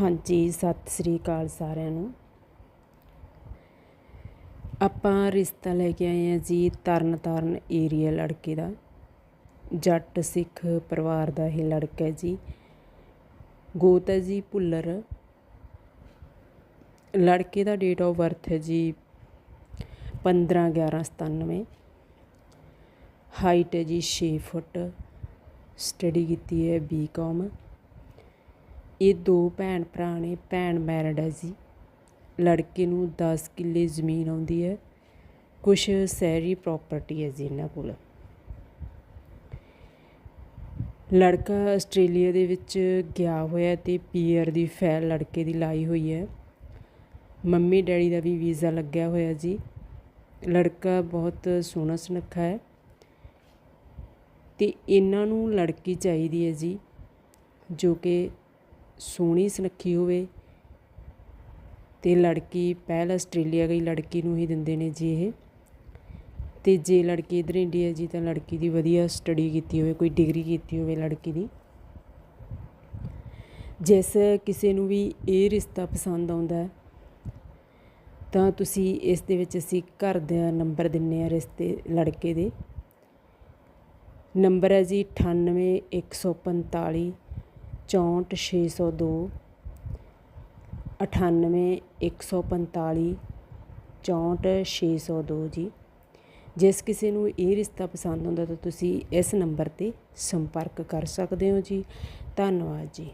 ਹਾਂਜੀ, ਸਤਿ ਸ੍ਰੀ ਅਕਾਲ ਸਾਰਿਆਂ ਨੂੰ। ਆਪਾਂ ਰਿਸ਼ਤਾ ਲੈ ਕੇ ਆਏ ਹਾਂ ਜੀ ਤਰਨ ਤਾਰਨ ਏਰੀਆ ਲੜਕੇ ਦਾ। ਜੱਟ ਸਿੱਖ ਪਰਿਵਾਰ ਦਾ ਇਹ ਲੜਕਾ ਹੈ ਜੀ। ਗੋਤ ਹੈ ਜੀ ਭੁੱਲਰ। ਲੜਕੇ ਦਾ ਡੇਟ ਆਫ ਬਰਥ ਹੈ ਜੀ 15 11 97 ਹਾਈਟ ਹੈ ਜੀ 6 ਫੁੱਟ। ਸਟੱਡੀ ਕੀਤੀ ਹੈ ਬੀਕਾਮ ਇਹ ਦੋ ਭੈਣ ਭਰਾ ਨੇ, ਭੈਣ ਮੈਰਿਡ ਹੈ ਜੀ। ਲੜਕੇ ਨੂੰ 10 ਕਿੱਲੇ ਜ਼ਮੀਨ ਆਉਂਦੀ ਹੈ। ਕੁਝ ਸ਼ਹਿਰੀ ਪ੍ਰਾਪਰਟੀ ਹੈ ਜੀ ਇਹਨਾਂ ਕੋਲ। ਲੜਕਾ ਆਸਟ੍ਰੇਲੀਆ ਦੇ ਵਿੱਚ ਗਿਆ ਹੋਇਆ ਤੇ ਪੀਆਰ ਦੀ ਫਾਈਲ ਲੜਕੇ ਦੀ ਲਾਈ ਹੋਈ ਹੈ। ਮੰਮੀ ਡੈਡੀ ਦਾ ਵੀ ਵੀਜ਼ਾ ਲੱਗਿਆ ਹੋਇਆ ਜੀ। ਲੜਕਾ ਬਹੁਤ ਸੋਹਣਾ ਸੁਨੱਖਾ ਹੈ। ਤੇ ਇਹਨਾਂ ਨੂੰ ਲੜਕੀ ਚਾਹੀਦੀ ਹੈ ਜੀ, ਜੋ ਕਿ ਸੋਹਣੀ ਸੁਨੱਖੀ ਹੋਵੇ ਤੇ ਲੜਕੀ ਪਹਿਲ ਆਸਟ੍ਰੇਲੀਆ ਗਈ, ਲੜਕੀ ਨੂੰ ਹੀ ਦਿੰਦੇ ਨੇ ਜੀ ਇਹ। ਤੇ ਜੇ ਲੜਕੀ ਇਧਰ ਇੰਡੀਆ ਜੀ, ਤਾਂ ਲੜਕੀ ਦੀ ਵਧੀਆ ਸਟੱਡੀ ਕੀਤੀ ਹੋਵੇ, ਕੋਈ ਡਿਗਰੀ ਕੀਤੀ ਹੋਵੇ ਲੜਕੀ ਦੀ। ਜਿਸ ਕਿਸੇ ਨੂੰ ਵੀ ਇਹ ਰਿਸ਼ਤਾ ਪਸੰਦ ਆਉਂਦਾ ਹੈ, ਤਾਂ ਤੁਸੀਂ ਇਸ ਦੇ ਵਿੱਚ ਅਸੀਂ ਘਰ ਦਾ ਨੰਬਰ ਦਿੰਨੇ ਆ ਰਿਸ਼ਤੇ ਲੜਕੇ ਦੇ। ਨੰਬਰ ਹੈ ਜੀ ਚੌਂਹਠ, ਛੇ ਸੌ ਦੋ, ਅਠਾਨਵੇਂ, ਇੱਕ ਸੌ ਪੰਤਾਲੀ, ਚੌਂਹਠ, ਛੇ ਸੌ ਦੋ ਜੀ। ਜਿਸ ਕਿਸੇ ਨੂੰ ਇਹ ਰਿਸ਼ਤਾ ਪਸੰਦ ਹੁੰਦਾ ਤਾਂ ਤੁਸੀਂ ਇਸ ਨੰਬਰ ਤੇ ਸੰਪਰਕ ਕਰ ਸਕਦੇ ਹੋ ਜੀ। ਧੰਨਵਾਦ ਜੀ।